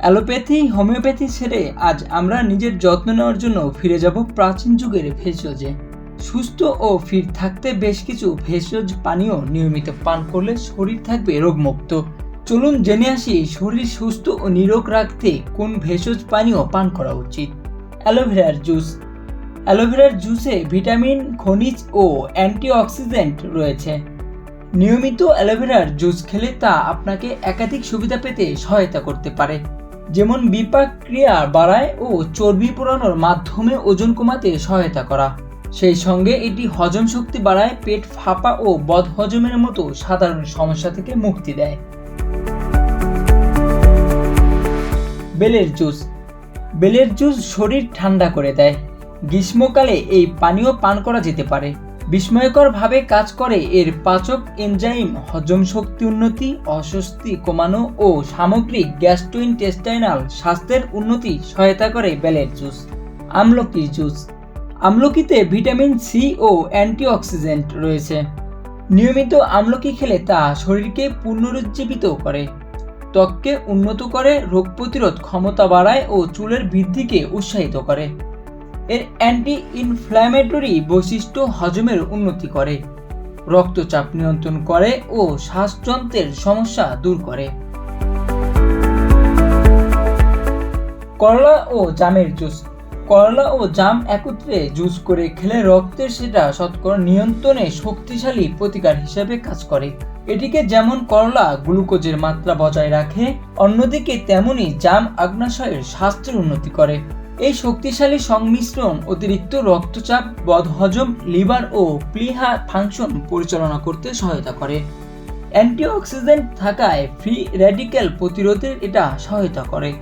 Allopathy, homeopathy ছেড়ে আজ আমরা নিজের যত্ন নেওয়ার জন্য ফিরে যাব প্রাচীন যুগের ভেষজে। সুস্থ ও ফিট থাকতে বেশ কিছু ভেষজ পানীয় নিয়মিত পান করলে শরীর থাকবে রোগমুক্ত। চলুন জেনে আসি শরীর সুস্থ ও নিরোগ রাখতে কোন ভেষজ পানীয় পান করা উচিত। অ্যালোভেরার জুস। অ্যালোভেরার জুসে ভিটামিন, খনিজ ও অ্যান্টিঅক্সিডেন্ট রয়েছে। নিয়মিত অ্যালোভেরার জুস খেলে তা আপনাকে একাধিক সুবিধা পেতে সহায়তা করতে পারে। যেমন বিপাক ক্রিয়া বাড়ায় ও চর্বি পোড়ানোর মাধ্যমে ওজন কমাতে সহায়তা করা। সেই সঙ্গে এটি হজম শক্তি বাড়ায়, পেট ফাঁপা ও বদহজমের মতো সাধারণ সমস্যা থেকে মুক্তি দেয়। বেলের জুস। বেলের জুস শরীর ঠান্ডা করে দেয়। গ্রীষ্মকালে এই পানীয় পান করা যেতে পারে। বিস্ময়করভাবে কাজ করে। এর পাচক এনজাইম, হজম শক্তি উন্নতি, অস্বস্তি কমানো ও সামগ্রিক গ্যাস্ট্রোইনটেস্টাইনাল স্বাস্থ্যের উন্নতি সহায়তা করে বেলের জুস আমলকি জুস। আমলকিতে ভিটামিন সি ও অ্যান্টিঅক্সিডেন্ট রয়েছে। নিয়মিত আমলকি খেলে তা শরীরকে পুনরুজ্জীবিত করে, ত্বককে উন্নত করে, রোগ প্রতিরোধ ক্ষমতা বাড়ায় ও চুলের বৃদ্ধিকে উৎসাহিত করে। এর অ্যান্টি ইনফ্ল্যামেটরি বৈশিষ্ট্য হজমের উন্নতি করে, রক্তচাপ নিয়ন্ত্রণ করে ও শ্বাসযন্ত্রের সমস্যা দূর করে। করলা ও জামের জুস। করলা ও জাম একত্রে জুস করে খেলে রক্তের সেটা শতকরা নিয়ন্ত্রণে শক্তিশালী প্রতিকার হিসেবে কাজ করে। এটিকে যেমন করলা গ্লুকোজের মাত্রা বজায় রাখে, অন্যদিকে তেমনি জাম আগ্নাশয়ের স্বাস্থ্যের উন্নতি করে। এই শক্তিশালী সংমিশ্রণ অতিরিক্ত রক্তচাপ, বদহজম, লিভার ও প্লিহা ফাংশন পরিচালনা করতে সহায়তা করে। অ্যান্টিঅক্সিডেন্ট থাকায় ফ্রি রেডিক্যাল প্রতিরোধের এটা সহায়তা করে।